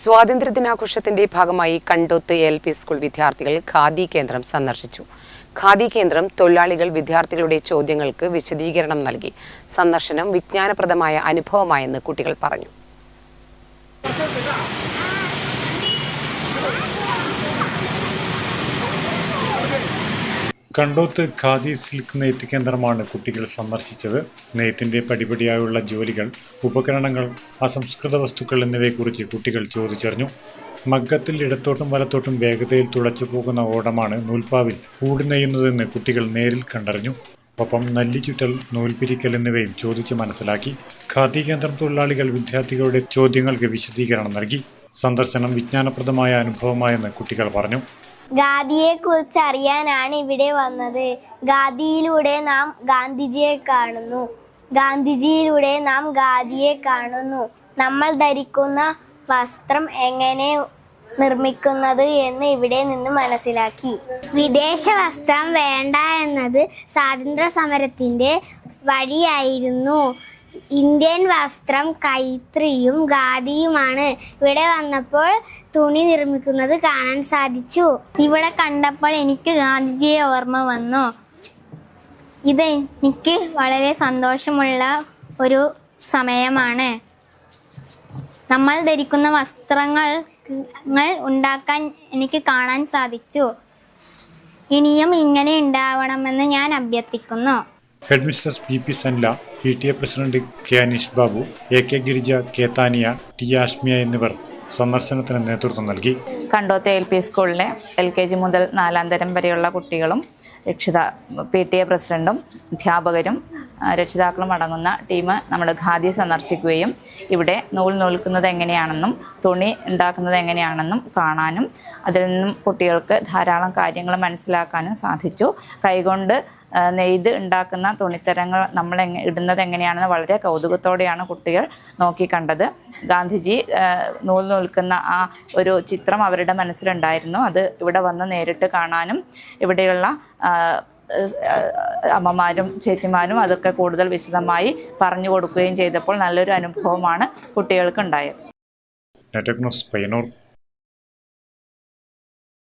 സ്വാതന്ത്ര്യദിനാഘോഷത്തിന്റെ ഭാഗമായി Kandoth L P school വിദ്യാർത്ഥികൾ ഖാദി കേന്ദ്രം സന്ദർശിച്ചു. ഖാദി കേന്ദ്രം തൊഴിലാളികൾ വിദ്യാർത്ഥികളുടെ ചോദ്യങ്ങൾക്ക് വിശദീകരണം നൽകി. സന്ദർശനം വിജ്ഞാനപ്രദമായ അനുഭവമായെന്ന് കുട്ടികൾ പറഞ്ഞു. കണ്ടോത്ത് ഖാദി സിൽക്ക് നെയ്ത്ത് കേന്ദ്രമാണ് കുട്ടികൾ സന്ദർശിച്ചത്. നെയ്ത്തിന്റെ പടിപടിയായുള്ള ജോലികൾ ഉപകരണങ്ങൾ അസംസ്കൃത വസ്തുക്കൾ എന്നിവയെക്കുറിച്ച് കുട്ടികൾ ചോദിച്ചറിഞ്ഞു. മഗ്ഗത്തിൽ ഇടത്തോട്ടും വലത്തോട്ടും വേഗതയിൽ തുളച്ചു പോകുന്ന ഓടമാണ് നൂൽപ്പാവിൽ കൂട് നെയ്യുന്നതെന്ന് കുട്ടികൾ നേരിൽ കണ്ടറിഞ്ഞു. ഒപ്പം നല്ലിച്ചുറ്റൽ നൂൽപിരിക്കൽ എന്നിവയും ചോദിച്ച് മനസ്സിലാക്കി. ഖാദി കേന്ദ്രം തൊഴിലാളികൾ വിദ്യാർത്ഥികളുടെ ചോദ്യങ്ങൾക്ക് വിശദീകരണം നൽകി. സന്ദർശനം വിജ്ഞാനപ്രദമായ അനുഭവമായെന്ന് കുട്ടികൾ പറഞ്ഞു. ഗാന്ധിയെ കുറിച്ച് അറിയാനാണ് ഇവിടെ വന്നത്. ഗാന്ധിയിലൂടെ നാം ഗാന്ധിജിയെ കാണുന്നു. ഗാന്ധിജിയിലൂടെ നാം ഗാന്ധിയെ കാണുന്നു. നമ്മൾ ധരിക്കുന്ന വസ്ത്രം എങ്ങനെ നിർമ്മിക്കുന്നത് എന്ന് ഇവിടെ നിന്ന് മനസ്സിലാക്കി. വിദേശ വസ്ത്രം വേണ്ട എന്നത് സ്വാതന്ത്ര്യ സമരത്തിന്റെ വഴിയായിരുന്നു. ഇന്ത്യൻ വസ്ത്രം കൈത്രിയും ഖാദിയുമാണ്. ഇവിടെ വന്നപ്പോൾ തുണി നിർമ്മിക്കുന്നത് കാണാൻ സാധിച്ചു. ഇവിടെ കണ്ടപ്പോൾ എനിക്ക് ഗാന്ധിജിയെ ഓർമ്മ വന്നു. ഇത് എനിക്ക് വളരെ സന്തോഷമുള്ള ഒരു സമയമാണ്. നമ്മൾ ധരിക്കുന്ന വസ്ത്രങ്ങൾ ങ്ങൾ ഉണ്ടാക്കാൻ എനിക്ക് കാണാൻ സാധിച്ചു. ഇനിയും ഇങ്ങനെ ഉണ്ടാവണമെന്ന് ഞാൻ അഭ്യർത്ഥിക്കുന്നു. Head mistress P P Sanla P T A president K Aneesh Babu A K Girija K Thaniya T Ashmiya എന്നിവർ സന്ദർശനത്തിന് നേതൃത്വം നൽകി. കണ്ടോത്തെ എൽ പി സ്കൂളിലെ എൽ കെ ജി മുതൽ നാലാം തരം വരെയുള്ള കുട്ടികളും രക്ഷിത പി ടി എ പ്രസിഡന്റും അധ്യാപകരും രക്ഷിതാക്കളും അടങ്ങുന്ന ടീം നമ്മൾ ഖാദി സന്ദർശിക്കുകയും ഇവിടെ നൂൽ നൂൽക്കുന്നത് എങ്ങനെയാണെന്നും തുണി ഉണ്ടാക്കുന്നത് എങ്ങനെയാണെന്നും കാണാനും അതിൽ നിന്നും കുട്ടികൾക്ക് ധാരാളം കാര്യങ്ങൾ മനസ്സിലാക്കാനും സാധിച്ചു. കൈകൊണ്ട് നെയ്ത് ഉണ്ടാക്കുന്ന തുണിത്തരങ്ങൾ നമ്മൾ ഇടുന്നത് എങ്ങനെയാണെന്ന് വളരെ കൗതുകത്തോടെയാണ് കുട്ടികൾ നോക്കി കണ്ടത് ഗാന്ധിജി നൂൽ നൂൽക്കുന്ന ആ ഒരു ചിത്രം അവരുടെ മനസ്സിലുണ്ടായിരുന്നു. അത് ഇവിടെ വന്ന് നേരിട്ട് കാണാനും ഇവിടെയുള്ള അമ്മമാരും ചേച്ചിമാരും അതൊക്കെ കൂടുതൽ വിശദമായി പറഞ്ഞു കൊടുക്കുകയും ചെയ്തപ്പോൾ നല്ലൊരു അനുഭവമാണ് കുട്ടികൾക്ക് ഉണ്ടായത്